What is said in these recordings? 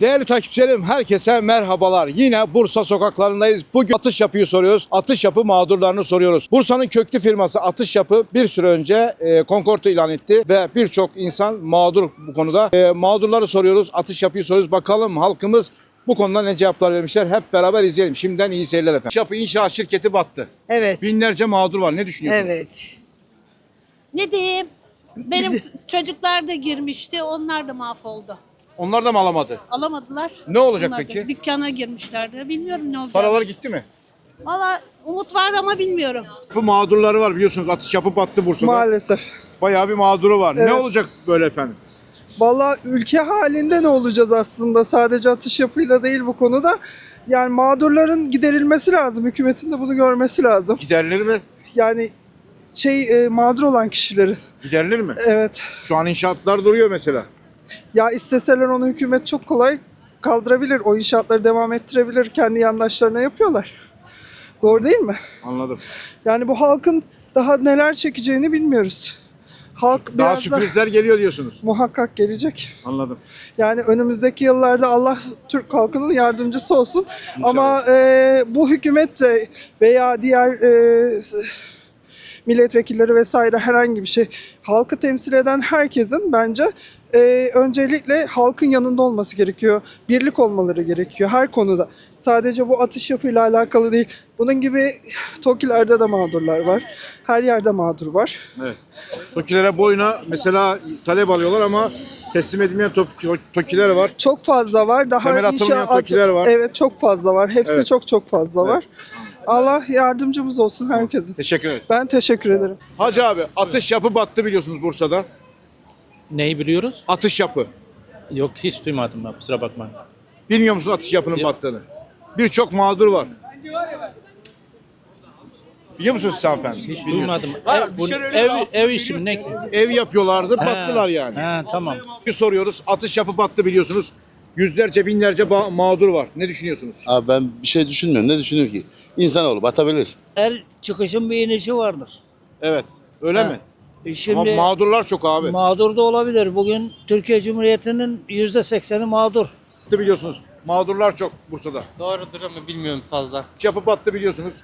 Değerli takipçilerim herkese merhabalar. Yine Bursa sokaklarındayız. Bugün atış yapıyı soruyoruz. Atış yapı mağdurlarını soruyoruz. Bursa'nın köklü firması Atış Yapı bir süre önce e, konkortu ilan etti ve birçok insan mağdur bu konuda. E, mağdurları soruyoruz. Atış yapıyı soruyoruz. Bakalım halkımız bu konuda ne cevaplar vermişler. Hep beraber izleyelim. Şimdiden iyi seyirler efendim. Atış Yapı İnşaat Şirketi battı. Evet. Binlerce mağdur var. Ne düşünüyorsunuz? Evet. Ne diyeyim? Benim çocuklar da girmişti. Onlar da mahvoldu. Onlar da mı alamadı? Alamadılar. Ne olacak Onlar da peki? Dükkana girmişlerdi. Bilmiyorum ne olacak. Paralar gitti mi? Valla umut var ama bilmiyorum. Bu mağdurları var biliyorsunuz. Atış Yapı battı Bursa'da. Maalesef. Bayağı bir mağduru var. Ne Evet. olacak böyle efendim? Vallahi ülke halinde ne olacağız aslında? Sadece atış yapıyla değil bu konuda. Yani mağdurların giderilmesi lazım. Hükümetin de bunu görmesi lazım. Giderilir mi? Yani şey e, mağdur olan kişilerin. Giderilir mi? Evet. Şu an inşaatlar duruyor mesela. Ya isteseler onu hükümet çok kolay kaldırabilir. O inşaatları devam ettirebilir. Kendi yandaşlarına yapıyorlar. Doğru değil mi? Anladım. Yani bu halkın daha neler çekeceğini bilmiyoruz. Halk Daha biraz da sürprizler geliyor diyorsunuz. muhakkak gelecek. Anladım. Yani önümüzdeki yıllarda Allah Türk halkının yardımcısı olsun. Ama e, bu hükümet de veya diğer e, milletvekilleri vesaire herhangi bir şey halkı temsil eden herkesin bence e, öncelikle halkın yanında olması gerekiyor. Birlik olmaları gerekiyor her konuda. Sadece bu atış yapıyla alakalı değil. Bunun gibi TOKİ'lerde de mağdurlar var. Her yerde mağdur var. Evet. Tokilere boyuna mesela talep alıyorlar ama teslim edilmeyen tok- tokiler var. Çok fazla var. Daha Temel atılmayan inşaat TOKİ'ler var. Evet çok fazla var. Hepsi Evet. çok çok fazla var. Allah yardımcımız olsun herkesin. Teşekkür ederiz. Ben teşekkür ederim. Hacı abi atış yapı battı biliyorsunuz Bursa'da. Neyi biliyoruz? Atış yapı. Yok hiç duymadım ben kusura bakmayın. Bilmiyor musunuz atış yapının Yok. battığını? Birçok mağdur var. Biliyor musunuz siz hanımefendi? Hiç Bilmiyorum. duymadım. Ev, bu, ev, ev işi mi ne ki? Ev yapıyorlardı battılar Ha, yani. Ha tamam. Bir soruyoruz. Atış yapı battı biliyorsunuz. Yüzlerce binlerce ba- mağdur var. Ne düşünüyorsunuz? Abi ben bir şey düşünmüyorum. Ne düşünüyorum ki? İnsanoğlu batabilir. Her çıkışın bir inişi vardır. Evet. Öyle Ha. mi? E Şimdi Ama mağdurlar çok abi. mağdur da olabilir. Bugün Türkiye Cumhuriyeti'nin yüzde sekseni mağdur. battı biliyorsunuz. Mağdurlar çok Bursa'da. Doğrudur ama bilmiyorum fazla. Atış yapı battı biliyorsunuz.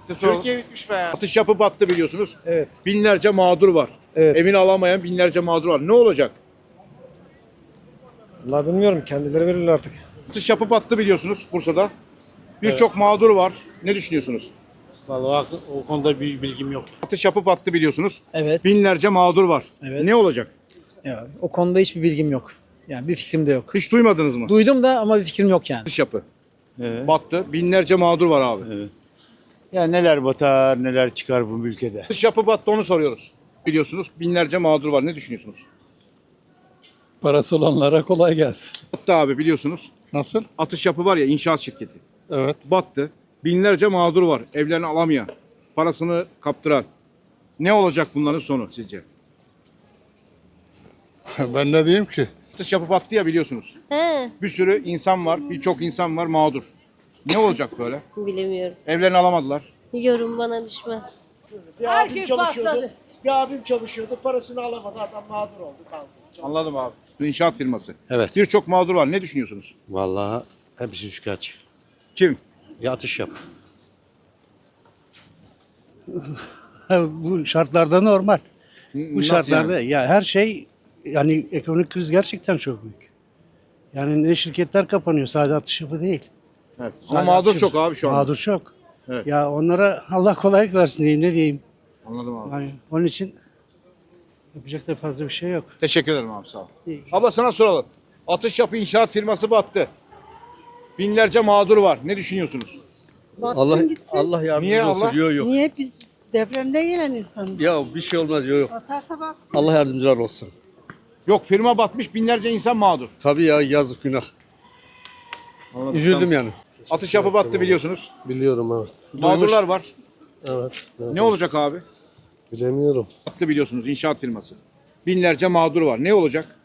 Size soralım. bitmiş be. Atış yapı battı biliyorsunuz. Evet. Binlerce mağdur var. Evet. Evini alamayan binlerce mağdur var. Ne olacak? La bilmiyorum kendileri verirler artık. Atış yapı battı biliyorsunuz Bursa'da. Birçok mağdur var. Ne düşünüyorsunuz? Vallahi o konuda bir bilgim yok. Atış yapı battı biliyorsunuz. Evet. Binlerce mağdur var. Evet. Ne olacak? Ya, o konuda hiçbir bilgim yok. Yani bir fikrim de yok. Hiç duymadınız mı? Duydum da ama bir fikrim yok yani. Atış yapı. Battı. Binlerce mağdur var abi. Ya neler batar neler çıkar bu ülkede. Atış yapı battı onu soruyoruz. Biliyorsunuz binlerce mağdur var. Ne düşünüyorsunuz? Parası olanlara kolay gelsin. Battı abi biliyorsunuz. Nasıl? Atış yapı var ya inşaat şirketi. Evet. Battı. Binlerce mağdur var. Evlerini alamayan. Parasını kaptıran. Ne olacak bunların sonu sizce? ben ne diyeyim ki? Atış yapı battı ya biliyorsunuz. He, Bir sürü insan var. Birçok insan var mağdur. Ne olacak böyle? Bilemiyorum. Evlerini alamadılar. Yorum bana düşmez. Bir abim çalışıyordu. Bir abim çalışıyordu. Parasını alamadı. Adam mağdur oldu kaldı. Anladım abi. İnşaat firması. Evet. Birçok mağdur var. Ne düşünüyorsunuz? Vallahi hepsi şikayetçi. Kim? Ya atış yap. bu şartlarda normal. Bu Nasıl şartlarda yani? ya her şey yani ekonomik kriz gerçekten çok büyük. Yani ne şirketler kapanıyor sadece atış yapı değil. Evet. Ama Sadece mağdur atış çok yapı. abi şu anda. Mağdur çok. Evet. Ya onlara Allah kolaylık versin diyeyim ne diyeyim. Anladım abi. Yani onun için yapacak da fazla bir şey yok. Teşekkür ederim abi sağ ol. Abla sana soralım. Atış yapı inşaat firması battı. Binlerce mağdur var. Ne düşünüyorsunuz? Allah Allah yardımcımız Niye olsun. Allah? Yok yok. Niye biz depremde gelen insanız? Ya bir şey olmaz yok yok. Batarsa batsın. Allah yardımcılar olsun. Yok firma batmış binlerce insan mağdur. Tabii ya yazık günah. Üzüldüm yani. Atış yapı battı biliyorsunuz. Biliyorum evet. Mağdurlar var. Evet. Ne olacak abi? Bilemiyorum. Battı biliyorsunuz inşaat firması. Binlerce mağdur var. Ne olacak?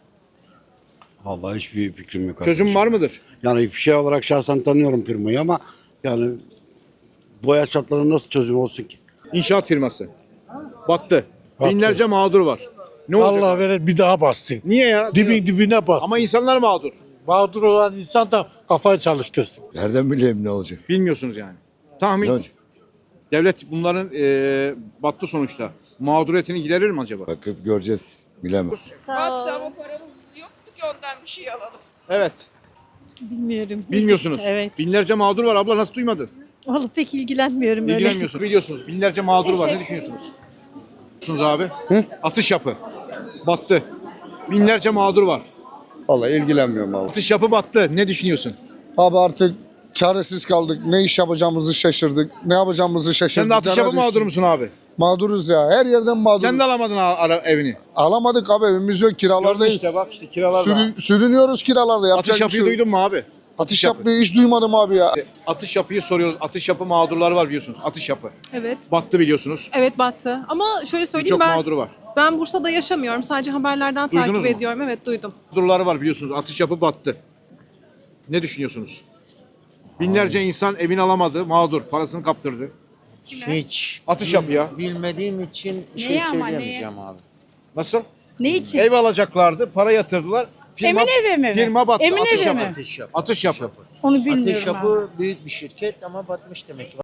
Vallahi hiçbir fikrim yok. Çözüm var mıdır? Yani bir şey olarak şahsen tanıyorum firmayı ama yani bu hayat şartlarının nasıl çözüm olsun ki? İnşaat firması. Battı. Binlerce mağdur var. Ne olacak? Allah vere bir daha bassın. Niye ya? Dibin dibine bassın. Ama insanlar mağdur. Mağdur olan insan da kafayı çalıştırsın. Nereden bileyim ne olacak? Bilmiyorsunuz yani. Tahmin. Ne olacak? Devlet bunların e, battı sonuçta. Mağduriyetini giderir mi acaba? Bakıp göreceğiz. Bilemem. Sağ ol. ki ondan bir şey alalım. Evet. Bilmiyorum. Bilmiyorsunuz. Evet. Binlerce mağdur var abla nasıl duymadın? Vallahi pek ilgilenmiyorum öyle. İlgilenmiyorsunuz. Biliyorsunuz. Binlerce mağdur var. Ne düşünüyorsunuz? Düşünüyorsunuz abi? Atış yapı. Battı. Binlerce mağdur var. Vallahi ilgilenmiyorum abi. Atış yapı battı. Ne düşünüyorsun? Abi artık çaresiz kaldık. Ne iş yapacağımızı şaşırdık. Ne yapacağımızı şaşırdık. Sen de atış Dara yapı düştük. mağdur musun abi? Mağduruz ya. Her yerden mağduruz. Sen de alamadın ara, evini. Alamadık abi evimiz yok kiralardayız. İşte bak işte kiralar da. Sürün- sürünüyoruz kiralarda. Yapacak Atış bir yapıyı şey duydun mu abi? Atış yapı. yapmayı hiç duymadım abi ya. Atış yapıyı soruyoruz. Atış yapı mağdurları var biliyorsunuz. Atış yapı. Evet. Battı biliyorsunuz. Evet battı. Ama şöyle söyleyeyim Birçok ben mağduru var. ben Bursa'da yaşamıyorum. Sadece haberlerden Duydunuz takip mu? ediyorum. Evet duydum. Mağdurları var biliyorsunuz. Atış yapı battı. Ne düşünüyorsunuz? Binlerce insan evini alamadı. Mağdur. Parasını kaptırdı. Hiç Atış yapı ya. bilmediğim için bir şey söyleyemeyeceğim abi. Nasıl? Ne için? Ev alacaklardı. Para yatırdılar. Firma, Eminönü mi? firma battı. Eminönü atış yapı. mi? Atış yapı. Atış yapı. Onu bilmiyorum. Atış yapı büyük bir şirket ama batmış demek ki.